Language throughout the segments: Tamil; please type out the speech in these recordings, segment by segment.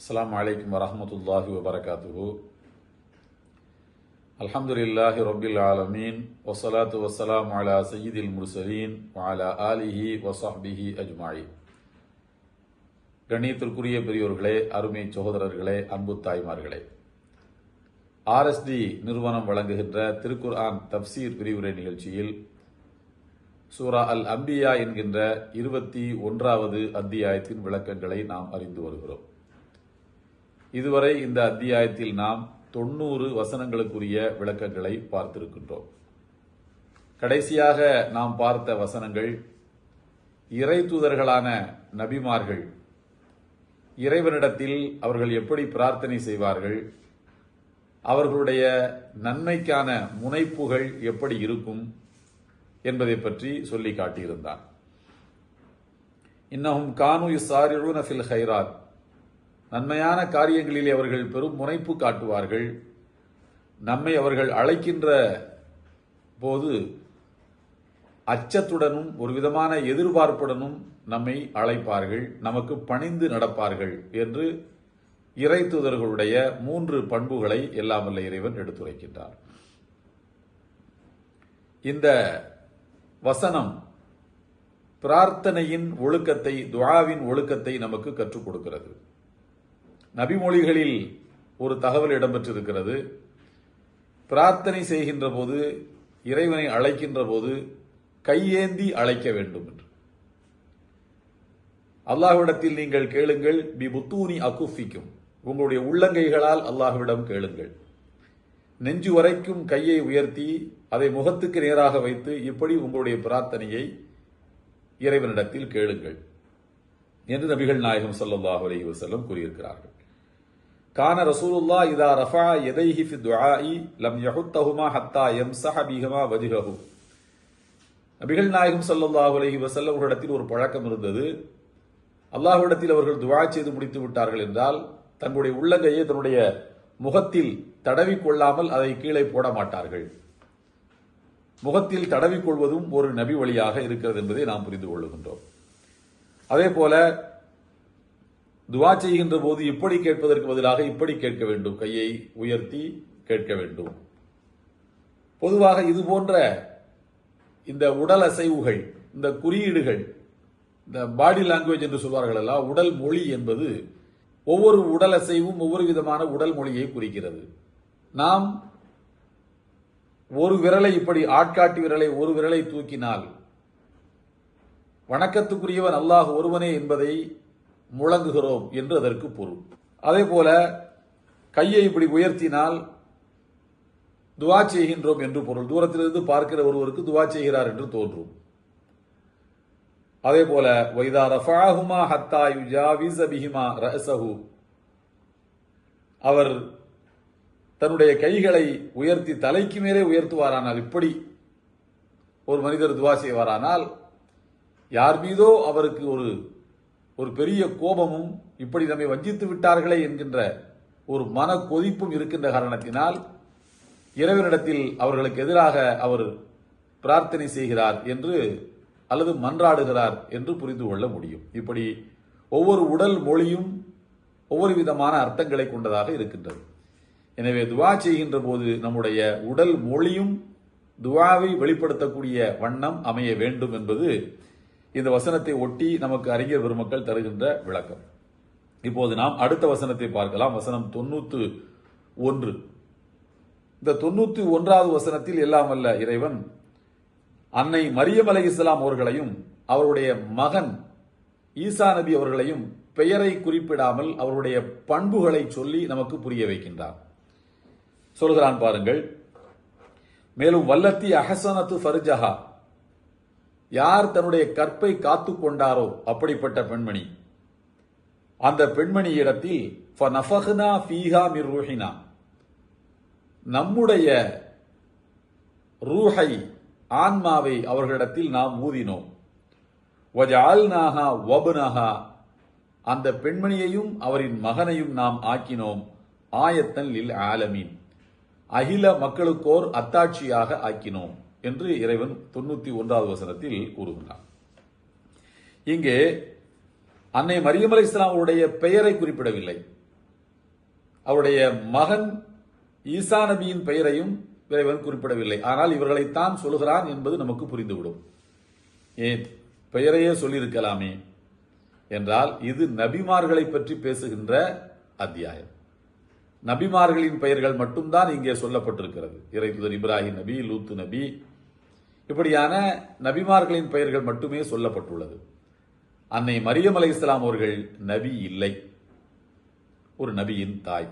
அஸ்லாம் வலைக்கம் வரமத்துல்லாஹி வபரகாத்துஹு அல்ஹம்துலில்லாஹி ரொபில் ஆலமீன் வசலாத்து வசலாம் அலா சயீதில் முர்சலீன் அலா ஆலிஹி வசாஹிஹி அஜ்மாயி கண்ணியத்திற்குரிய பெரியோர்களே அருமை சகோதரர்களே அன்பு தாய்மார்களே. ஆர்எஸ்டி நிறுவனம் வழங்குகின்ற திருக்குர் ஆன் தப்சீர் பிரிவுரை நிகழ்ச்சியில் சூரா அல் அம்பியா என்கின்ற இருபத்தி ஒன்றாவது அத்தியாயத்தின் விளக்கங்களை நாம் அறிந்து வருகிறோம். இதுவரை இந்த அத்தியாயத்தில் நாம் தொண்ணூறு வசனங்களுக்குரிய விளக்கங்களை பார்த்திருக்கின்றோம். கடைசியாக நாம் பார்த்த வசனங்கள் இறை தூதர்களான நபிமார்கள் இறைவனிடத்தில் அவர்கள் எப்படி பிரார்த்தனை செய்வார்கள் அவர்களுடைய நன்மைக்கான முனைப்புகள் எப்படி இருக்கும் என்பதை பற்றி சொல்லி காட்டியிருந்தான். இன்னஹும் கானு யுசாரிஊன ஃபில் ஹைராத் நன்மையான காரியங்களிலே அவர்கள் பெரும் முனைப்பு காட்டுவார்கள். நம்மை அவர்கள் அழைக்கின்ற போது அச்சத்துடனும் ஒரு விதமான எதிர்பார்ப்புடனும் நம்மை அழைப்பார்கள். நமக்கு பணிந்து நடப்பார்கள் என்று இறை தூதர்களுடைய மூன்று பண்புகளை எல்லாம் வல்ல இறைவன் எடுத்துரைக்கின்றார். இந்த வசனம் பிரார்த்தனையின் ஒழுக்கத்தை துவாவின் ஒழுக்கத்தை நமக்கு கற்றுக் கொடுக்கிறது. நபிமொழிகளில் ஒரு தகவல் இடம்பெற்றிருக்கிறது. பிரார்த்தனை செய்கின்ற போது இறைவனை அழைக்கின்ற போது கையேந்தி அழைக்க வேண்டும் என்று. அல்லாஹ்விடத்தில் நீங்கள் கேளுங்கள் பி புத்தூனி அகுஃபிக்கும். உங்களுடைய உள்ளங்கைகளால் அல்லாஹ்விடம் கேளுங்கள். நெஞ்சு வரைக்கும் கையை உயர்த்தி அதை முகத்துக்கு நேராக வைத்து இப்படி உங்களுடைய பிரார்த்தனையை இறைவனிடத்தில் கேளுங்கள் என்று நபிகள் நாயகம் சல்லாஹ் அலைஹி வஸல்லம் கூறியிருக்கிறார்கள். கான ரசூலுல்லா இதா ரஃபா எதைஹி ஃபி துஆஇ லம் யஹுத்தஹுமா ஹத்தா யம்ஸஹ பிஹமா வஜ்ஹஹு. நபிகள் நாயகம் ஸல்லல்லாஹு அலைஹி வஸல்லம் அவர்களிடத்தில் ஒரு பழக்கம் இருந்தது. அல்லாஹ்விடத்தில் அவர்கள் துஆ செய்து முடித்து விட்டார்கள் என்றால் தங்களுடைய உள்ளங்கையை தன்னுடைய முகத்தில் தடவி கொள்ளாமல் அதை கீழே போட மாட்டார்கள். முகத்தில் தடவி கொள்வதும் ஒரு நபி வழியாக இருக்கிறது என்பதை நாம் புரிந்து கொள்ளுகின்றோம் அதே போல துவா செய்கின்ற போது இப்படி கேட்பதற்கு பதிலாக இப்படி கேட்க வேண்டும். கையை உயர்த்தி கேட்க வேண்டும். பொதுவாக இது போன்ற இந்த உடல் அசைவுகள் இந்த குறியீடுகள் இந்த பாடி லாங்குவேஜ் என்று சொல்வார்கள் அல்ல உடல் மொழி என்பது ஒவ்வொரு உடல் அசைவும் ஒவ்வொரு விதமான உடல் மொழியை குறிக்கிறது. நாம் ஒரு விரலை இப்படி ஆட்காட்டி விரலை ஒரு விரலை தூக்கினால் வணக்கத்துக்குரியவன் அல்லாஹ் ஒருவனே என்பதை முழங்குகிறோம் என்று அதற்கு பொருள். அதே போல கையை இப்படி உயர்த்தினால் துவா செய்கின்றோம் என்று பொருள். தூரத்திலிருந்து பார்க்கிற ஒருவருக்கு துவா செய்கிறார் என்று தோன்றும். அதே போல வைதா ரஃபாஹுமா ஹத்தா யுஜாவிஸ ரஹசஹு அவர் தன்னுடைய கைகளை உயர்த்தி தலைக்கு மேலே உயர்த்துவாரானால் இப்படி ஒரு மனிதர் துவா செய்வாரானால் யார் மீதோ அவருக்கு ஒரு ஒரு பெரிய கோபமும் இப்படி நம்மை வஞ்சித்து விட்டார்களே என்கின்ற ஒரு மன கொதிப்பும் இருக்கின்ற காரணத்தினால் இறைவனிடத்தில் அவர்களுக்கு எதிராக அவர் பிரார்த்தனை செய்கிறார் என்று அல்லது மன்றாடுகிறார் என்று புரிந்து கொள்ள முடியும். இப்படி ஒவ்வொரு உடல் மொழியும் ஒவ்வொரு விதமான அர்த்தங்களை கொண்டதாக இருக்கின்றது. எனவே துவா செய்கின்ற போது நம்முடைய உடல் மொழியும் துவாவை வெளிப்படுத்தக்கூடிய வண்ணம் அமைய வேண்டும் என்பது இந்த வசனத்தை ஒட்டி நமக்கு அறிஞர் பெருமக்கள் தருகின்ற விளக்கம். இப்போது நாம் அடுத்த வசனத்தை பார்க்கலாம். வசனம் தொண்ணூத்து ஒன்று. இந்த தொண்ணூத்தி ஒன்றாவது வசனத்தில் எல்லாம் அல்ல இறைவன் அன்னை மரியம் அலை இஸ்லாம் அவர்களையும் அவருடைய மகன் ஈசா நபி அவர்களையும் பெயரை குறிப்பிடாமல் அவருடைய பண்புகளை சொல்லி நமக்கு புரிய வைக்கின்றார். சொல்கிறான் பாருங்கள். மேலும் வல்லத்தி அஹசனத்து ஃபர்ஜஹா. யார் தன்னுடைய கற்பை காத்து கொண்டாரோ அப்படிப்பட்ட பெண்மணி. அந்த பெண்மணி இடத்தில் ஃபீஹா மிர் ரூஹினா. நம்முடைய ரூஹை ஆன்மாவை அவர்களிடத்தில் நாம் ஊதினோம். வஜால்நாஹா அந்த பெண்மணியையும் அவரின் மகனையும் நாம் ஆக்கினோம். ஆயத்தன் லில் ஆலமீன். அகில மக்களுக்கோர் அத்தாட்சியாக ஆக்கினோம். என்று இறைவன் தொண்ணூத்தி ஒன்றாவது வசனத்தில் கூறுகின்றான். இங்கே அன்னை மரியம் அலை இஸ்லாமுடைய பெயரை குறிப்பிடவில்லை. அவருடைய மகன் ஈசா நபியின் பெயரையும் இறைவன் குறிப்பிடவில்லை. ஆனால் இவர்களைத்தான் சொல்கிறான் என்பது நமக்கு புரிந்துவிடும். ஏன்? பெயரையே சொல்லியிருக்கலாமே என்றால் இது நபிமார்களை பற்றி பேசுகின்ற அத்தியாயம். நபிமார்களின் பெயர்கள் மட்டும்தான் இங்கே சொல்லப்பட்டிருக்கிறது. இறைத்துதர் இப்ராஹிம் நபி லூத்து நபி இப்படியான நபிமார்களின் பெயர்கள் மட்டுமே சொல்லப்பட்டுள்ளது. அன்னை மரியம் அலை இஸ்லாம் அவர்கள் நபி இல்லை. ஒரு நபியின் தாய்.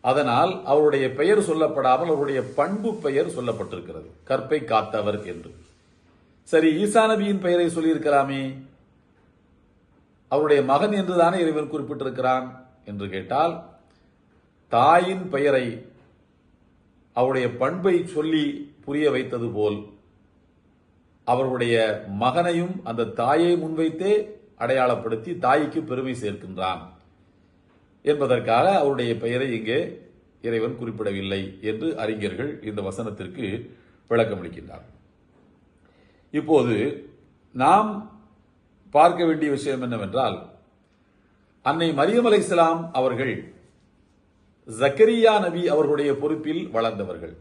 அதனால் அவருடைய பெயர் சொல்லப்படாமல் அவருடைய பண்பு பெயர் சொல்லப்பட்டிருக்கிறது. கற்பை காத்தவர் என்று. சரி ஈசா நபியின் பெயரை சொல்லியிருக்கலாமே அவருடைய மகன் என்றுதானே இறைவன் குறிப்பிட்டிருக்கிறான் என்று கேட்டால் தாயின் பெயரை அவருடைய பண்பை சொல்லி புரிய வைத்தது போல் அவருடைய மகனையும் அந்த தாயை முன்வைத்தே அடையாளப்படுத்தி தாய்க்கு பெருமை சேர்க்கின்றான் என்பதற்காக அவருடைய பெயரை இங்கே இறைவன் குறிப்பிடவில்லை என்று அறிஞர்கள் இந்த வசனத்திற்கு விளக்கமளிக்கின்றார் இப்போது நாம் பார்க்க வேண்டிய விஷயம் என்னவென்றால் அன்னை மரியம் அலைஹிஸ்ஸலாம் அவர்கள் ஜக்கரியா நபி அவர்களுடைய பொறுப்பில் வளர்ந்தவர்கள்.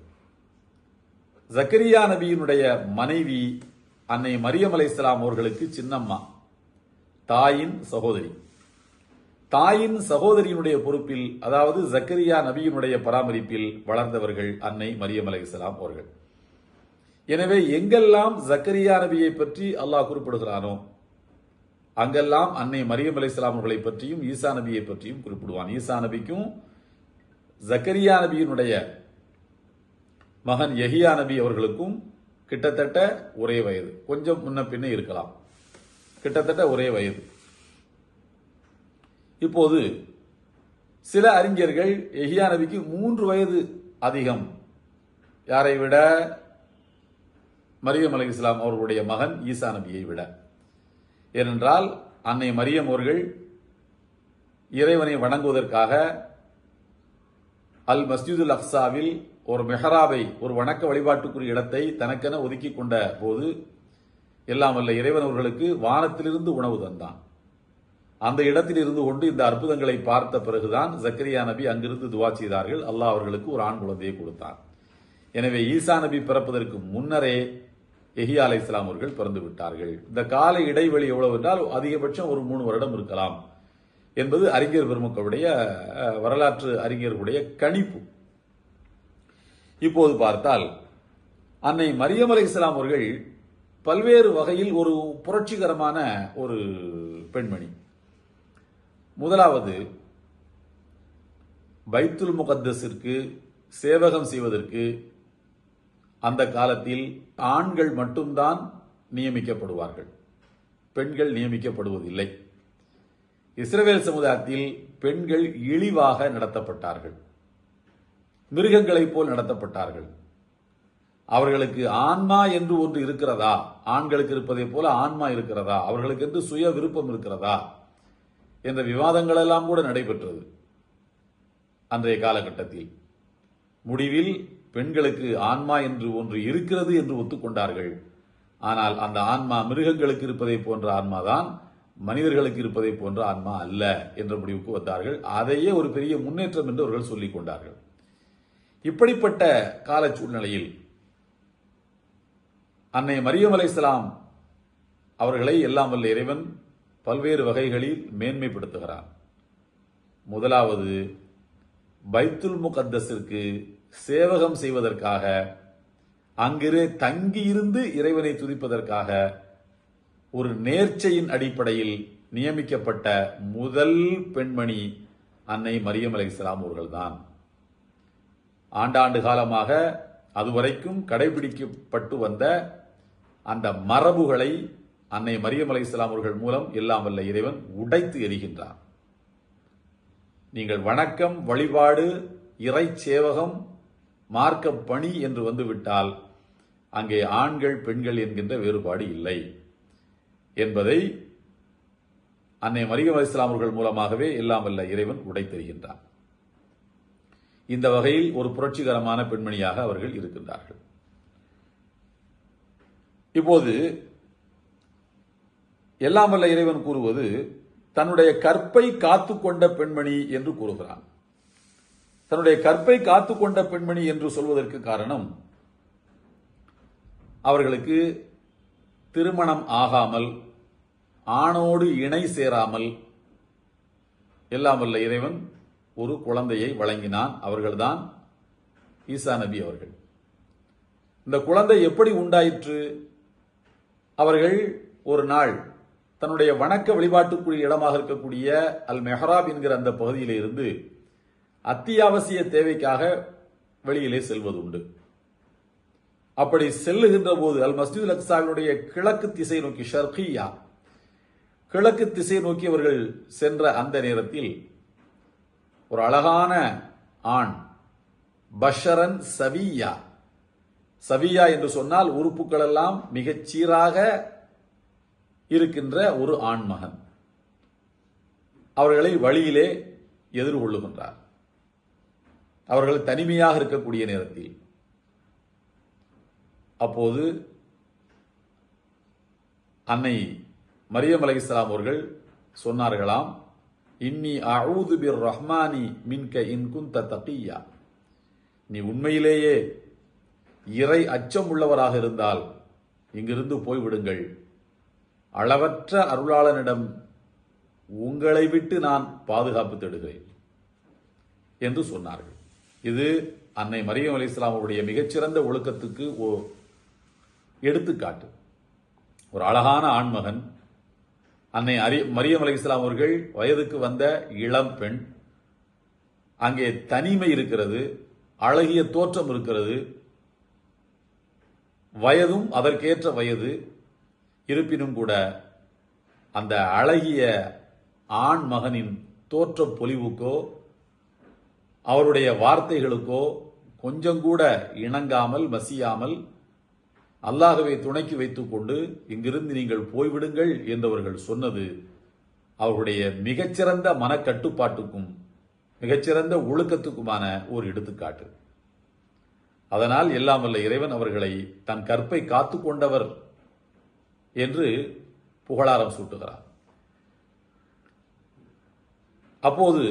ஜக்கரியா நபியினுடைய மனைவி அன்னை மரியம் அலைஹிஸ்ஸலாம் அவர்களுக்கு சின்னம்மா தாயின் சகோதரி. தாயின் சகோதரியினுடைய பொறுப்பில் அதாவது ஜக்கரியா நபியினுடைய பராமரிப்பில் வளர்ந்தவர்கள் அன்னை மரியம் அலைஹிஸ்ஸலாம் அவர்கள். எனவே எங்கெல்லாம் ஜக்கரியா நபியை பற்றி அல்லாஹ் குறிப்பிடுகிறானோ அங்கெல்லாம் அன்னை மரியம் அலைசலாம் அவர்களை பற்றியும் ஈசா நபியை பற்றியும் குறிப்பிடுவான். ஈசா நபிக்கும் ஜக்கரியா நபியினுடைய மகன் யஹியா நபி அவர்களுக்கும் கிட்டத்தட்ட ஒரே வயது. கொஞ்சம் முன்ன பின்ன இருக்கலாம். கிட்டத்தட்ட ஒரே வயது. இப்போது சில அறிஞர்கள் எஹியா நபிக்கு மூன்று வயது அதிகம். யாரை விட? மரியம் அலி இஸ்லாம் அவர்களுடைய மகன் ஈசா நபியை விட. ஏனென்றால் அன்னை மரியம் அவர்கள் இறைவனை வணங்குவதற்காக அல் மஸ்ஜிதுல் அஃசாவில் ஒரு மெஹராபை ஒரு வணக்க வழிபாட்டுக்குரிய இடத்தை தனக்கென ஒதுக்கி கொண்ட போது எல்லாம் வல்ல இறைவன் அவர்களுக்கு வானத்திலிருந்து உணவு தந்தான். அந்த இடத்தில் இருந்து கொண்டு இந்த அற்புதங்களை பார்த்த பிறகுதான் ஜக்கரியா நபி அங்கிருந்து துவா செய்தார்கள். அல்லாஹ் அவர்களுக்கு ஒரு ஆண் குழந்தையை கொடுத்தான். எனவே ஈசா நபி பிறப்பதற்கு முன்னரே எஹியா அலை இஸ்லாம் அவர்கள் பிறந்து விட்டார்கள். இந்த கால இடைவெளி எவ்வளவு என்றால் அதிகபட்சம் ஒரு மூணு வருடம் இருக்கலாம் என்பது அறிஞர் பெருமக்களுடைய வரலாற்று அறிஞர்களுடைய கணிப்பு. இப்போது பார்த்தால் அன்னை மரியம் அலை இஸ்லாம் அவர்கள் பல்வேறு வகையில் ஒரு புரட்சிகரமான ஒரு பெண்மணி. முதலாவது பைத்துல் முகத்தஸிற்கு சேவகம் செய்வதற்கு அந்த காலத்தில் ஆண்கள் மட்டும்தான் நியமிக்கப்படுவார்கள். பெண்கள் நியமிக்கப்படுவதில்லை. இஸ்ரவேல் சமுதாயத்தில் பெண்கள் இழிவாக நடத்தப்பட்டார்கள். மிருகங்களைப் போல் நடத்தப்பட்டார்கள். அவர்களுக்கு ஆன்மா என்று ஒன்று இருக்கிறதா? ஆண்களுக்கு இருப்பதை போல ஆன்மா இருக்கிறதா? அவர்களுக்கு என்று சுய விருப்பம் இருக்கிறதா? என்ற விவாதங்கள் எல்லாம் கூட நடைபெற்றது அன்றைய காலகட்டத்தில். முடிவில் பெண்களுக்கு ஆன்மா என்று ஒன்று இருக்கிறது என்று ஒத்துக்கொண்டார்கள். ஆனால் அந்த ஆன்மா மிருகங்களுக்கு இருப்பதை போன்ற ஆன்மாதான் மனிதர்களுக்கு இருப்பதை போன்ற ஆன்மா அல்ல என்ற முடிவுக்கு வந்தார்கள். அதையே ஒரு பெரிய முன்னேற்றம் என்று அவர்கள் சொல்லிக் கொண்டார்கள். இப்படிப்பட்ட கால சூழ்நிலையில் அன்னை மரியம் அலைசலாம் அவர்களை எல்லாம் வல்ல இறைவன் பல்வேறு வகைகளில் மேன்மைப்படுத்துகிறான். முதலாவது பைத்துல் முகத்தஸிற்கு சேவகம் செய்வதற்காக அங்கிரு தங்கியிருந்து இறைவனை துதிப்பதற்காக ஒரு நேர்ச்சையின் அடிப்படையில் நியமிக்கப்பட்ட முதல் பெண்மணி அன்னை மரியம் அலைஹிஸ்ஸலாம் அவர்கள்தான். ஆண்டாண்டு காலமாக அதுவரைக்கும் கடைபிடிக்கப்பட்டு வந்த அந்த மரபுகளை அன்னை மரியம் அலைஹிஸ்ஸலாம் அவர்கள் மூலம் எல்லாம் வல்ல இறைவன் உடைத்து எறிகின்றார் நீங்கள் வணக்கம் வழிபாடு இறை சேவகம் மார்க்க பணி என்று வந்துவிட்டால் அங்கே ஆண்கள் பெண்கள் என்கின்ற வேறுபாடு இல்லை என்பதை அன்னை மரியம் அலி இஸ்லாமர்கள் மூலமாகவே எல்லாம் வல்ல இறைவன் உடைத்தெறிகின்றான். இந்த வகையில் ஒரு புரட்சிகரமான பெண்மணியாக அவர்கள் இருக்கின்றார்கள். இப்போது எல்லாம் வல்ல இறைவன் கூறுவது தன்னுடைய கற்பை காத்துக்கொண்ட பெண்மணி என்று கூறுகிறான். தன்னுடைய கற்பை காத்துக்கொண்ட பெண்மணி என்று சொல்வதற்கு காரணம் அவர்களுக்கு திருமணம் ஆகாமல் ஆணோடு இணை சேராமல் எல்லாம் வல்ல இறைவன் ஒரு குழந்தையை வழங்கினான் அவர்கள்தான் ஈசா நபி அவர்கள். இந்த குழந்தை எப்படி உண்டாயிற்று? அவர்கள் ஒரு நாள் தன்னுடைய வணக்க வழிபாட்டுக்குரிய இடமாக இருக்கக்கூடிய அல் மெஹராப் என்கிற அந்த பகுதியிலிருந்து அத்தியாவசிய தேவைக்காக வெளியிலே செல்வது உண்டு. அப்படி செல்லுகின்ற போது அல் மஸ்ஜித் அக்சாவினுடைய கிழக்கு திசை நோக்கி ஷர்கியா கிழக்கு திசை நோக்கி அவர்கள் சென்ற அந்த நேரத்தில் ஒரு அழகான ஆண். பஷரன் சவியா. சவியா என்று சொன்னால் உறுப்புகள் எல்லாம் மிகச் சீராக இருக்கின்ற ஒரு ஆண்மகன் அவர்களை வழியிலே எதிர்கொள்ளுகின்றார் அவர்கள் தனிமையாக இருக்கக்கூடிய நேரத்தில். அப்போது அன்னை மரியம் அலைஹிஸ்ஸலாம் அவர்கள் சொன்னார்களாம் இன்னி அவுது பிர் ரஹ்மானி மின்க இன்குந்த குந்த நீ உண்மையிலேயே இறை அச்சம் உள்ளவராக இருந்தால் இங்கிருந்து போய்விடுங்கள். அளவற்ற அருளாளனிடம் உங்களை விட்டு நான் பாதுகாப்பு தேடுகிறேன் என்று சொன்னார்கள். இது அன்னை மரியம் அலி இஸ்லாமுடைய மிகச்சிறந்த ஒழுக்கத்துக்கு ஓ எடுத்துக்காட்டு. ஒரு அழகான ஆண்மகன் அன்னை அரி மரியம் அலிஸ்லாம் அவர்கள் வயதுக்கு வந்த இளம் பெண். அங்கே தனிமை இருக்கிறது அழகிய தோற்றம் இருக்கிறது. வயதும் அதற்கேற்ற வயது. இருப்பினும் கூட அந்த அழகிய ஆண் மகனின் தோற்ற பொலிவுக்கோ அவருடைய வார்த்தைகளுக்கோ கொஞ்சம் கூட இணங்காமல் மசியாமல் அல்லாகவே துணைக்கு வைத்துக்கொண்டு இங்கிருந்து நீங்கள் போய்விடுங்கள் என்றவர்கள் சொன்னது அவர்களுடைய மிகச்சிறந்த மனக்கட்டுப்பாட்டுக்கும் மிகச்சிறந்த ஒழுக்கத்துக்குமான ஒரு எடுத்துக்காட்டு. அதனால் எல்லாம் வல்ல இறைவன் அவர்களை தன் கற்பை காத்து கொண்டவர் என்று புகழாரம் சூட்டுகிறார். அப்போது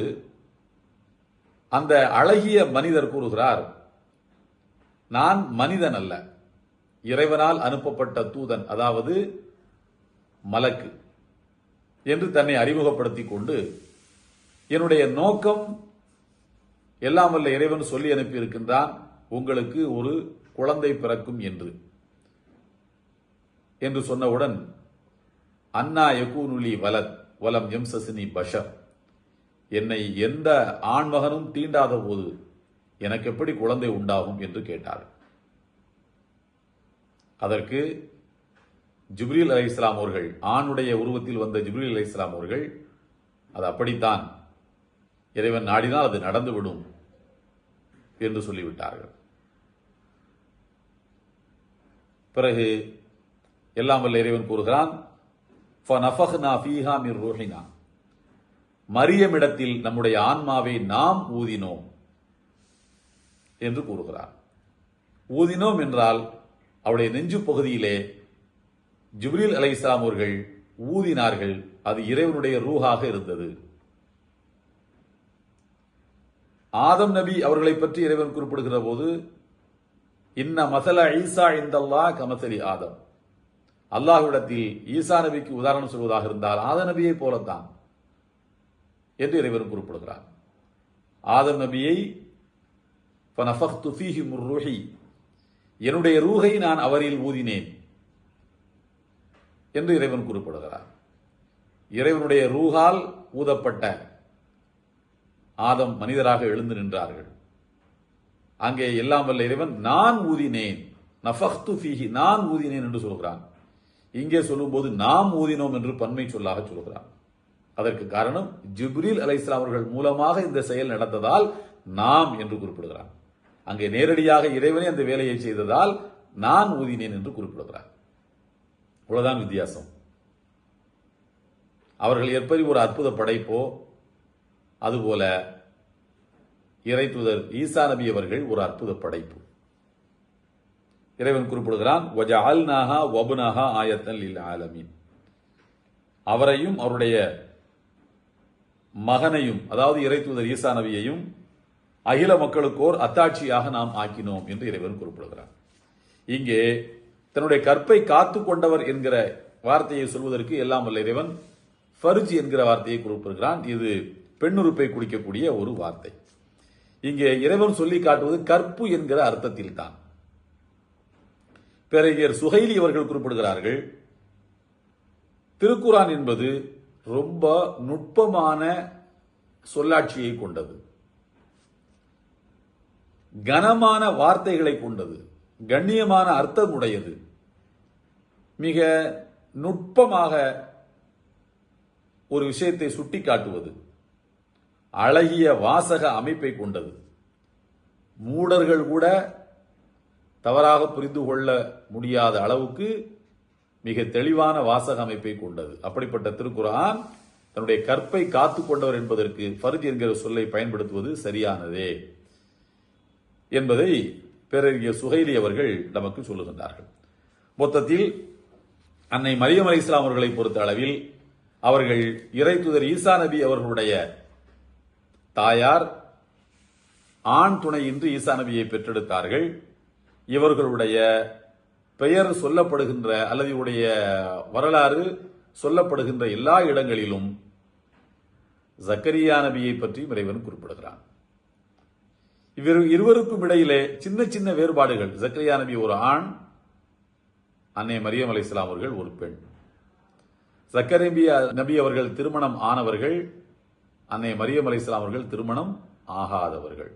அந்த அழகிய மனிதர் கூறுகிறார் நான் மனிதன் அல்ல. இறைவனால் அனுப்பப்பட்ட தூதன் அதாவது மலக்கு என்று தன்னை அறிமுகப்படுத்திக் கொண்டு என்னுடைய நோக்கம் எல்லாம் வல்ல இறைவன் சொல்லி அனுப்பியிருக்கின்றான் உங்களுக்கு ஒரு குழந்தை பிறக்கும் என்று. என்று சொன்னவுடன் அண்ணா யகூனுலி வலத் வலம் எம்சசினி பஷர். என்னை எந்த ஆண்மகனும் தீண்டாத போது எனக்கு எப்படி குழந்தை உண்டாகும்? என்று கேட்டார் அதற்கு ஜிப்ரீல் அலை இஸ்லாம் அவர்கள் ஆணுடைய உருவத்தில் வந்த ஜிப்ரீல் அலை இஸ்லாம் அவர்கள் அது அப்படித்தான் இறைவன் நாடினால் அது நடந்துவிடும் என்று சொல்லிவிட்டார்கள். பிறகு எல்லாம் வல்ல இறைவன் கூறுகிறான் மரியமிடத்தில் நம்முடைய ஆன்மாவை நாம் ஊதினோம் என்று கூறுகிறார். ஊதினோம் என்றால் அவருடைய நெஞ்சு பகுதியிலே ஜிப்ரீல் அலை இஸ்லாம் அவர்கள் ஊதினார்கள். அது இறைவனுடைய ரூஹாக இருந்தது. ஆதம் நபி அவர்களை பற்றி இறைவன் குறிப்பிடுகிற போது இன்ன மசல ஈசா இந்தல்லா கமசலி ஆதம். அல்லாஹ்விடத்தில் ஈசா நபிக்கு உதாரணம் சொல்வதாக இருந்தால் ஆத நபியை போலத்தான் என்று இறைவன் குறிப்பிடுகிறார் ஆதம் நபியை என்னுடைய ரூகை நான் அவரில் ஊதினேன் என்று இறைவன் குறிப்பிடுகிறார். இறைவனுடைய ரூகால் ஊதப்பட்ட ஆதம் மனிதராக எழுந்து நின்றார்கள். அங்கே எல்லாம் வல்ல இறைவன் நான் ஊதினேன். நஃபக்து ஃபீஹி நான் ஊதினேன் என்று சொல்கிறான். இங்கே சொல்லும்போது நாம் ஊதினோம் என்று பன்மை சொல்லாக சொல்கிறான். அதற்கு காரணம் ஜிப்ரீல் அலை அவர்கள் மூலமாக இந்த செயல் நடந்ததால் நாம் என்று குறிப்பிடுகிறான். அங்கே நேரடியாக இறைவனே அந்த வேலையை செய்ததால் நான் ஊதினேன் என்று குறிப்பிடுகிறார். இவ்வளவுதான் வித்தியாசம். அவர்கள் எப்படி ஒரு அற்புத படைப்போ அதுபோல இறை தூதர் ஈசா நபி அவர்கள் ஒரு அற்புத படைப்பு. இறைவன் குறிப்பிடுகிறான் வஜஅல்நாஹா ஆயத்தன் லில் ஆலமீன். அவரையும் அவருடைய மகனையும் அதாவது இறை தூதர் ஈசா நபியையும் அகில மக்களுக்கோர் அத்தாட்சியாக நாம் ஆக்கினோம் என்று இறைவன் குறிப்பிடுகிறார். இங்கே தன்னுடைய கற்பை காத்து கொண்டவர் என்கிற வார்த்தையை சொல்வதற்கு எல்லாம் வல்ல இறைவன் ஃபர்ஜ் என்கிற வார்த்தையை குறிப்பிடுகிறான். இது பெண்ணுறுப்பை குடிக்கக்கூடிய ஒரு வார்த்தை. இங்கே இறைவன் சொல்லி காட்டுவது கற்பு என்கிற அர்த்தத்தில் தான் பேரறிஞர் சுகைலி அவர்கள் குறிப்பிடுகிறார்கள் திருக்குரான் என்பது ரொம்ப நுட்பமான சொல்லாட்சியை கொண்டது. கனமான வார்த்தைகளை கொண்டது. கண்ணியமான அர்த்தமுடையது. மிக நுட்பமாக ஒரு விஷயத்தை சுட்டிக்காட்டுவது. அழகிய வாசக அமைப்பை கொண்டது. மூடர்கள் கூட தவறாக புரிந்து கொள்ள முடியாத அளவுக்கு மிக தெளிவான வாசக அமைப்பை கொண்டது. அப்படிப்பட்ட திருக்குரான் தன்னுடைய கற்பை காத்து கொண்டவர் என்பதற்கு ஃபர்ஜ் என்கிற சொல்லை பயன்படுத்துவது சரியானதே. என்பதை பேரறிஞர் சுகைலி அவர்கள் நமக்கு சொல்லுகின்றார்கள். மொத்தத்தில் அன்னை மரியம் அலி இஸ்லாம் அவர்களை பொறுத்த அளவில் அவர்கள் இறை தூதர் ஈசா நபி அவர்களுடைய தாயார் ஆண் துணையின்றி ஈசா நபியை பெற்றெடுத்தார்கள். இவர்களுடைய பெயர் சொல்லப்படுகின்ற அல்லது இவருடைய வரலாறு சொல்லப்படுகின்ற எல்லா இடங்களிலும் ஜக்கரியா நபியை பற்றி இறைவன் குறிப்பிடுகிறான். இவர் இருவருக்கும் இடையிலே சின்ன சின்ன வேறுபாடுகள். ஜக்கரியா நபி ஒரு ஆண் அன்னை மரியம் அலை அவர்கள் ஒரு பெண். ஜக்கரேபியா நபி அவர்கள் திருமணம் ஆனவர்கள் அன்னை மரியம் அலை அவர்கள் திருமணம் ஆகாதவர்கள்.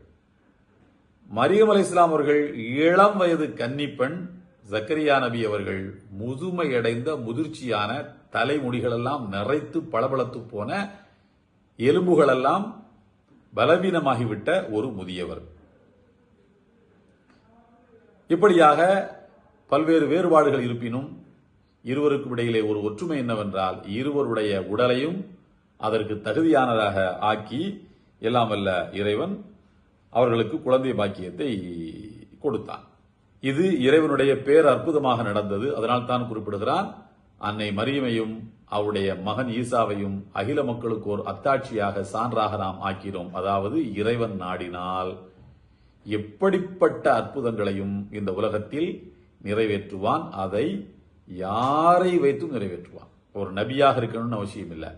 மரியம் அலை அவர்கள் இளம் வயது கன்னிப்பெண் ஜக்கரியா நபி அவர்கள் முதுமையடைந்த முதிர்ச்சியான தலைமுடிகளெல்லாம் நிறைத்து பளபளத்து போன எலும்புகளெல்லாம் பலவீனமாகிவிட்ட ஒரு முதியவர். இப்படியாக பல்வேறு வேறுபாடுகள் இருப்பினும் இருவருக்கும் இடையிலே ஒரு ஒற்றுமை என்னவென்றால் இருவருடைய உடலையும் அதற்கு தகுதியானதாக ஆக்கி எல்லாம் வல்ல இறைவன் அவர்களுக்கு குழந்தை பாக்கியத்தை கொடுத்தான். இது இறைவனுடைய பேர் அற்புதமாக நடந்தது அதனால் தான் குறிப்பிடுகிறான். அன்னை மரியமையும் அவருடைய மகன் ஈசாவையும் அகில மக்களுக்கு ஒரு அத்தாட்சியாக சான்றாக நாம் ஆக்கிறோம் அதாவது இறைவன் நாடினால். எப்படிப்பட்ட அற்புதங்களையும் இந்த உலகத்தில் நிறைவேற்றுவான் அதை யாரை வைத்தும் நிறைவேற்றுவான்? ஒரு நபியாக இருக்கணும்னு அவசியம் இல்லை.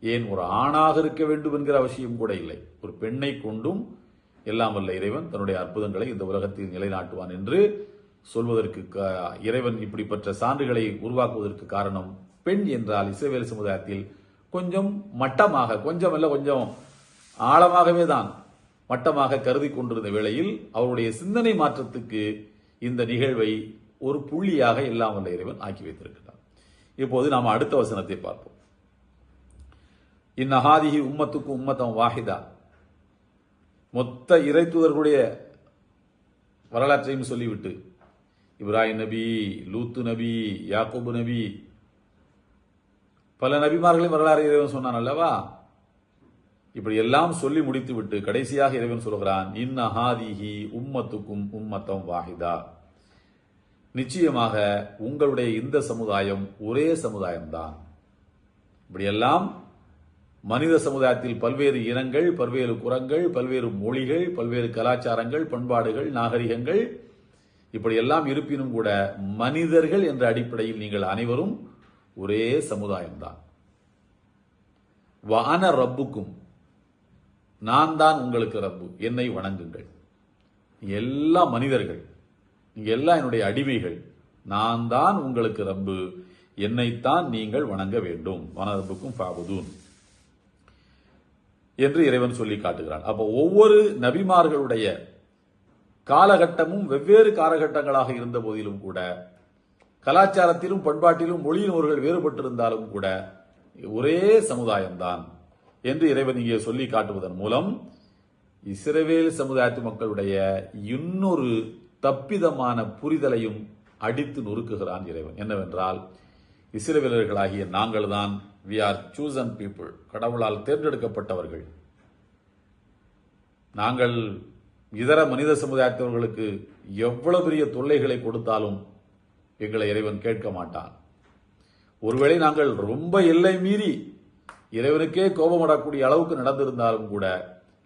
ஏன் ஒரு ஆணாக இருக்க வேண்டும் என்கிற அவசியம் கூட இல்லை. ஒரு பெண்ணை கொண்டும் எல்லாம் வல்ல இறைவன் தன்னுடைய அற்புதங்களை இந்த உலகத்தில் நிலைநாட்டுவான் என்று சொல்வதற்கு இறைவன் இப்படிப்பட்ட சான்றுகளை உருவாக்குவதற்கு காரணம் பெண் என்றால் இசைவேல் சமுதாயத்தில் கொஞ்சம் மட்டமாக கொஞ்சம் அல்ல கொஞ்சம் ஆழமாகவே தான் மட்டமாக கருதி கொண்டிருந்த வேளையில் அவருடைய சிந்தனை மாற்றத்துக்கு இந்த நிகழ்வை ஒரு புள்ளியாக எல்லாம் வல்ல இறைவன் ஆக்கி வைத்திருக்கிறார். இப்போது நாம் அடுத்த வசனத்தை பார்ப்போம். இந்நகாதிகி உம்மத்துக்கு உம்மத்தம் வாஹிதா. மொத்த இறைத்துவர்களுடைய வரலாற்றையும் சொல்லிவிட்டு இப்ராஹிம் நபி லூத்து நபி யாக்கூபு நபி. பல நபிமார்களின் வரலாறு இறைவன் சொன்னான் அல்லவா? இப்படி எல்லாம் சொல்லி முடித்துவிட்டு கடைசியாக இறைவன் சொல்கிறான் இன்ன ஹாதிஹி உம்மத்துக்கும் உம்மத்தம் வாஹிதா. நிச்சயமாக உங்களுடைய இந்த சமுதாயம் ஒரே சமுதாயம்தான். இப்படியெல்லாம் மனித சமுதாயத்தில் பல்வேறு இனங்கள் பல்வேறு குரங்கள் பல்வேறு மொழிகள் பல்வேறு கலாச்சாரங்கள் பண்பாடுகள் நாகரிகங்கள் இப்படியெல்லாம் இருப்பினும் கூட மனிதர்கள் என்ற அடிப்படையில் நீங்கள் அனைவரும் ஒரே சமுதாயம்தான். வான ரப்புக்கும் நான் தான் உங்களுக்கு ரப்பு என்னை வணங்குங்கள். எல்லா மனிதர்கள் நீங்க எல்லாம் என்னுடைய அடிமைகள் நான் தான் உங்களுக்கு ரப்பு என்னைத்தான் நீங்கள் வணங்க வேண்டும். வனரப்புக்கும் ஃபாபுதூன். என்று இறைவன் சொல்லி காட்டுகிறான். அப்போ ஒவ்வொரு நபிமார்களுடைய காலகட்டமும் வெவ்வேறு காலகட்டங்களாக இருந்த போதிலும் கூட கலாச்சாரத்திலும் பண்பாட்டிலும் மொழியின் அவர்கள் வேறுபட்டிருந்தாலும் கூட ஒரே சமுதாயம்தான் என்று இறைவன் இங்கே சொல்லி காட்டுவதன் மூலம் இஸ்ரவேல் சமுதாயத்து மக்களுடைய இன்னொரு தப்பிதமான புரிதலையும் அடித்து நொறுக்குகிறான் இறைவன். என்னவென்றால் இஸ்ரவேலர்களாகிய நாங்கள் தான் வி ஆர் சூசன் பீப்புள் கடவுளால் தேர்ந்தெடுக்கப்பட்டவர்கள். நாங்கள் இதர மனித சமுதாயத்தவர்களுக்கு எவ்வளவு பெரிய தொல்லைகளை கொடுத்தாலும் எங்களை இறைவன் கேட்க மாட்டான். ஒருவேளை நாங்கள் ரொம்ப எல்லை மீறி இறைவனுக்கே கோபமடக்கூடிய அளவுக்கு நடந்திருந்தாலும் கூட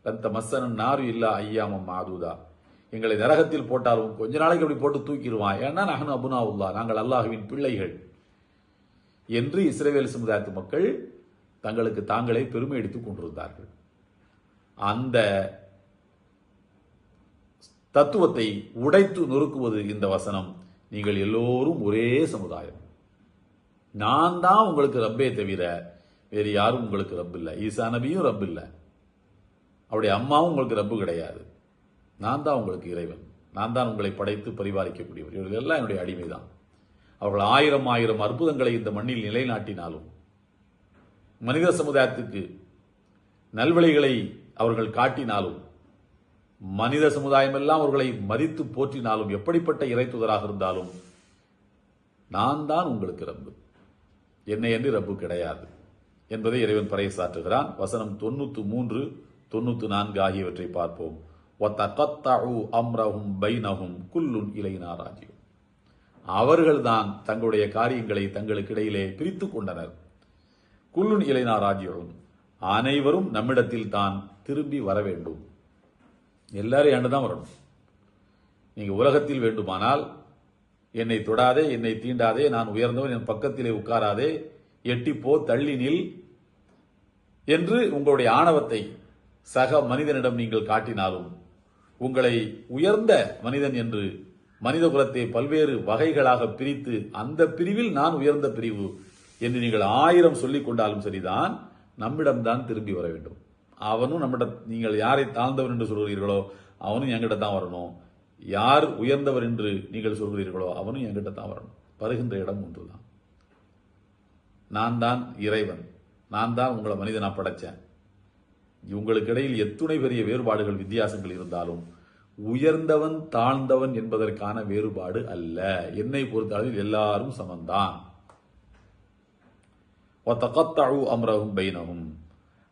ரத்த மசனன் நாரு இல்லா ஐயாமம் மாதுதா. எங்களை நரகத்தில் போட்டாலும் கொஞ்ச நாளைக்கு அப்படி போட்டு தூக்கிடுவான். ஏன்னா நகன் அபுனா உல்லா நாங்கள் அல்லாஹுவின் பிள்ளைகள். என்று இஸ்ரேவேல் சமுதாயத்து மக்கள் தங்களுக்கு தாங்களே பெருமை எடுத்துக் கொண்டிருந்தார்கள். அந்த தத்துவத்தை உடைத்து நொறுக்குவது இந்த வசனம். நீங்கள் எல்லோரும் ஒரே சமுதாயம். நான் தான் உங்களுக்கு ரப்பே தவிர வேறு யாரும் உங்களுக்கு ரப்பு இல்லை. ஈசா நபியும் ரப்பு இல்லை. அவருடைய அம்மாவும் உங்களுக்கு ரப்பு கிடையாது. நான் தான் உங்களுக்கு இறைவன். நான் தான் உங்களை படைத்து பரிபாலிக்கக்கூடியவர். இவர்கள் எல்லாம் என்னுடைய அடிமைதான். அவர்கள் ஆயிரம் ஆயிரம் அற்புதங்களை இந்த மண்ணில் நிலைநாட்டினாலும் மனித சமுதாயத்துக்கு நல்வழிகளை அவர்கள் காட்டினாலும் மனித சமுதாயம் எல்லாம் அவர்களை மதித்து போற்றினாலும் எப்படிப்பட்ட இறை தூதராக இருந்தாலும் நான் தான் உங்களுக்கு ரப்பு. என்னை என்று ரப்பு கிடையாது என்பதை இறைவன் பறைசாற்றுகிறான். வசனம் தொண்ணூத்து மூன்று தொண்ணூத்து நான்கு ஆகியவற்றை பார்ப்போம். அம்ரஹும் பைனஹும் குல்லுன் இலைனா ராஜீவ் அவர்கள்தான் தங்களுடைய காரியங்களை தங்களுக்கு இடையிலே பிரித்துக் கொண்டனர். குல்லுன் இலைனா ராஜ்யம் அனைவரும் நம்மிடத்தில் தான் திரும்பி வர வேண்டும். எல்லாரும் ஏண்டு தான் வரணும். நீங்கள் உலகத்தில் வேண்டுமானால் என்னை தொடாதே என்னை தீண்டாதே நான் உயர்ந்தவன் என் பக்கத்திலே உட்காராதே எட்டிப்போ தள்ளி நில் என்று உங்களுடைய ஆணவத்தை சக மனிதனிடம் நீங்கள் காட்டினாலும் உங்களை உயர்ந்த மனிதன் என்று மனித குலத்தை பல்வேறு வகைகளாக பிரித்து அந்த பிரிவில் நான் உயர்ந்த பிரிவு என்று நீங்கள் ஆயிரம் சொல்லிக் கொண்டாலும் சரிதான் நம்மிடம்தான் திரும்பி வர வேண்டும். அவனும் நம்மகிட்ட நீங்கள் யாரை தாழ்ந்தவர் என்று சொல்கிறீர்களோ அவனும் என்கிட்ட தான் வரணும். யார் உயர்ந்தவர் என்று நீங்கள் சொல்கிறீர்களோ அவனும் என்கிட்ட தான் வரணும். வருகின்ற இடம் ஒன்றுதான். நான் தான் இறைவன். நான் தான் உங்களை மனிதனாக படைச்சேன். உங்களுக்கு இடையில் எத்துணை பெரிய வேறுபாடுகள் வித்தியாசங்கள் இருந்தாலும் உயர்ந்தவன் தாழ்ந்தவன் என்பதற்கான வேறுபாடு அல்ல. என்னை பொறுத்தளவில் எல்லாரும் சமந்தான். ஒத்தகத்தழு அம்ரகும் பைனகும்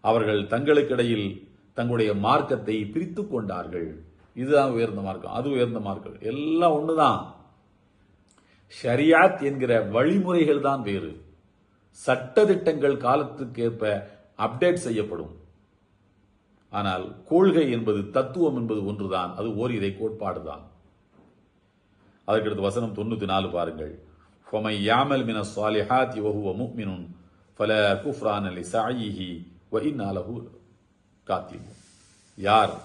அவர்கள் தங்களுக்கிடையில் தங்களுடைய மார்க்கத்தை பிரித்துக் கொண்டார்கள். இதுதான் உயர்ந்த மார்க்கம். அது உயர்ந்த மார்க்கம். எல்லாம் ஒண்ணுதான். ஷரியாத் என்கிற வழிமுறைகள் தான் வேறு. சட்டதிட்டங்கள் காலத்துக்கேற்ப அப்டேட் செய்யப்படும். ஆனால் கொள்கை என்பது தத்துவம் என்பது ஒன்றுதான். அது ஓரிரை கோட்பாடுதான். அதற்கடுத்து வசனம் தொண்ணூத்தி நாலு பாருங்கள். ஃபமை யாமல் மின சாலிஹாத் யோகுவ முக்மினுன் ஃபல குஃப்ரான் அலி சாயிஹி வ இன்னா யார்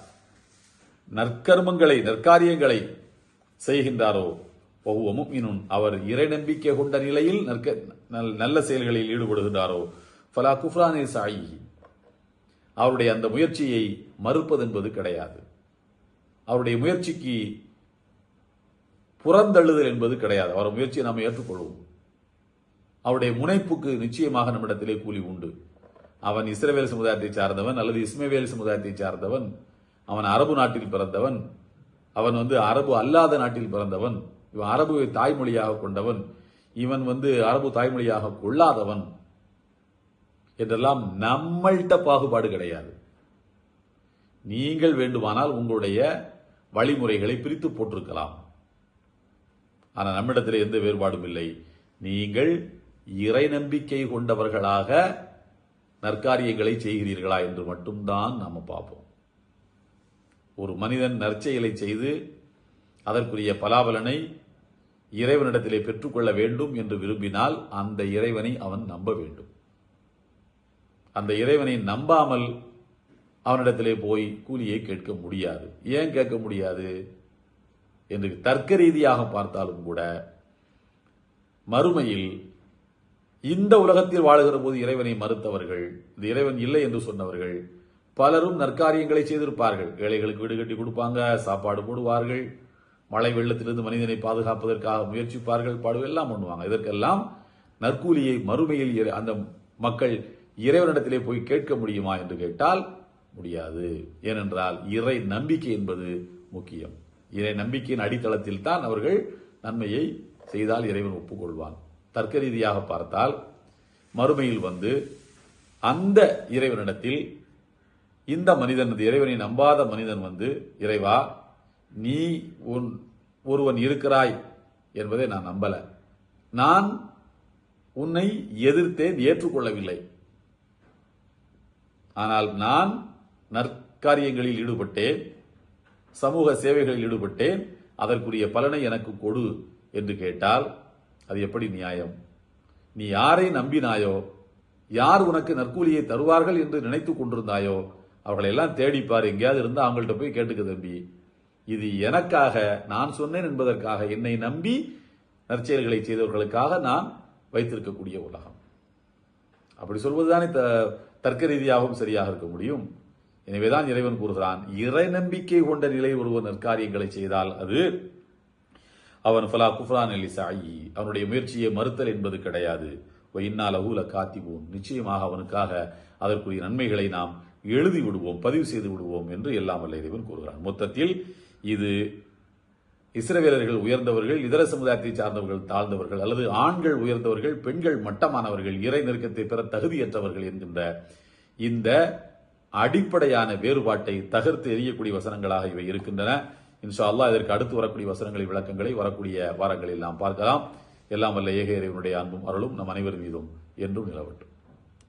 நற்கர்மங்களை நற்காரியங்களை செய்கின்றாரோ வஹுவ முஃமினுன் அவர் இறை நம்பிக்கை கொண்ட நிலையில் நற்க நல்- நல்ல செயல்களில் ஈடுபடுகின்றாரோ ஃபலா குஃப்ரானே சாயி. அவருடைய அந்த முயற்சியை மறுப்பது என்பது கிடையாது. அவருடைய முயற்சிக்கு புறந்தள்ளுதல் என்பது கிடையாது. அவர் முயற்சியை நாம் ஏற்றுக்கொள்வோம். அவருடைய முனைப்புக்கு நிச்சயமாக நம்மிடத்திலே கூலி உண்டு. அவன் இஸ்ரவேல் சமுதாயத்தை சார்ந்தவன் அல்லது இஸ்மவேல் சமுதாயத்தை சார்ந்தவன் அவன் அரபு நாட்டில் பிறந்தவன் அவன் வந்து அரபு அல்லாத நாட்டில் பிறந்தவன் இவன் அரபுவை தாய்மொழியாக கொண்டவன் இவன் வந்து அரபு தாய்மொழியாக கொள்ளாதவன் என்றெல்லாம் நம்மள்கிட்ட பாகுபாடு கிடையாது. நீங்கள் வேண்டுமானால் உங்களுடைய வழிமுறைகளை பிரித்து போட்டிருக்கலாம். ஆனால் நம்மிடத்தில் எந்த வேறுபாடும் இல்லை. நீங்கள் இறை நம்பிக்கை கொண்டவர்களாக நற்காரியங்களை செய்கிறீர்களா என்று மட்டும்தான் நாம் பார்ப்போம். ஒரு மனிதன் நற்செயலை செய்து அதற்குரிய பலாபலனை இறைவனிடத்திலே பெற்றுக்கொள்ள வேண்டும் என்று விரும்பினால் அந்த இறைவனை அவன் நம்ப வேண்டும். அந்த இறைவனை நம்பாமல் அவனிடத்திலே போய் கூலியை கேட்க முடியாது. ஏன் கேட்க முடியாது? என்று தர்க்க ரீதியாக பார்த்தாலும் கூட மறுமையில் இந்த உலகத்தில் வாழுகிற போது இறைவனை மறுத்தவர்கள் இந்த இறைவன் இல்லை என்று சொன்னவர்கள் பலரும் நற்காரியங்களை செய்திருப்பார்கள். ஏழைகளுக்கு வீடு கட்டி கொடுப்பாங்க சாப்பாடு போடுவார்கள் மழை வெள்ளத்திலிருந்து மனிதனை பாதுகாப்பதற்காக முயற்சிப்பார்கள் பாடு எல்லாம் பண்ணுவாங்க. இதற்கெல்லாம் நற்கூலியை மறுமையில் அந்த மக்கள் இறைவனிடத்திலே போய் கேட்க முடியுமா என்று கேட்டால் முடியாது. ஏனென்றால் இறை நம்பிக்கை என்பது முக்கியம். இறை நம்பிக்கையின் அடித்தளத்தில் தான் அவர்கள் நன்மையை செய்தால் இறைவன் ஒப்புக்கொள்வான். தர்க்க ரீதியாக பார்த்தால் மறுமையில் வந்து அந்த இறைவனிடத்தில் இந்த மனிதன் இறைவனை நம்பாத மனிதன் வந்து இறைவா நீ உன் ஒருவன் இருக்கிறாய் என்பதை நான் நம்பல. நான் உன்னை எதிர்த்தேன் ஏற்றுக்கொள்ளவில்லை. ஆனால் நான் நற்காரியங்களில் ஈடுபட்டேன் சமூக சேவைகளில் ஈடுபட்டேன் அதற்குரிய பலனை எனக்கு கொடு என்று கேட்டால் அது எப்படி நியாயம்? நீ யாரை நம்பினாயோ? யார் உனக்கு நற்கூலியை தருவார்கள் என்று நினைத்துக் கொண்டிருந்தாயோ? அவர்களெல்லாம் தேடிப்பார் எங்கேயாவது இருந்தால் அவங்கள்ட்ட போய் கேட்டுக்க தம்பி. இது எனக்காக நான் சொன்னேன் என்பதற்காக என்னை நம்பி நற்செயல்களை செய்தவர்களுக்காக நான் வைத்திருக்கக்கூடிய உலகம். அப்படி சொல்வதுதானே த- தர்க்க ரீதியாகவும் சரியாக இருக்க முடியும். எனவேதான் இறைவன் கூறுகிறான் இறை நம்பிக்கை கொண்ட நிலை ஒருவர் நற்காரியங்களை செய்தால் அது அவன் ஃபலா குஃப்ரான் அலி சாயி. அவனுடைய முயற்சியை மறுத்தல் என்பது கிடையாது. இன்னால் ஊல காத்திவோம் நிச்சயமாக அவனுக்காக அதற்குரிய நன்மைகளை நாம் எழுதி விடுவோம் பதிவு செய்து விடுவோம் என்று எல்லாம் வல்ல இறைவன் கூறுகிறான். மொத்தத்தில் இது இஸ்ரவேலர்கள் உயர்ந்தவர்கள் இதர சமுதாயத்தை சார்ந்தவர்கள் தாழ்ந்தவர்கள் அல்லது ஆண்கள் உயர்ந்தவர்கள் பெண்கள் மட்டமானவர்கள் இறை நெருக்கத்தை பெற தகுதியற்றவர்கள் என்கின்ற இந்த அடிப்படையான வேறுபாட்டை தகர்த்து எரியக்கூடிய வசனங்களாக இவை இருக்கின்றன. இன்ஷா அல்லா இதற்கு அடுத்து வரக்கூடிய வசனங்களின் விளக்கங்களை வரக்கூடிய வாரங்களில் நாம் பார்க்கலாம். எல்லாம் வல்ல ஏக இறைவனுடைய அன்பும் அருளும் நம் அனைவர் மீதும் என்றும் நிலவட்டும்.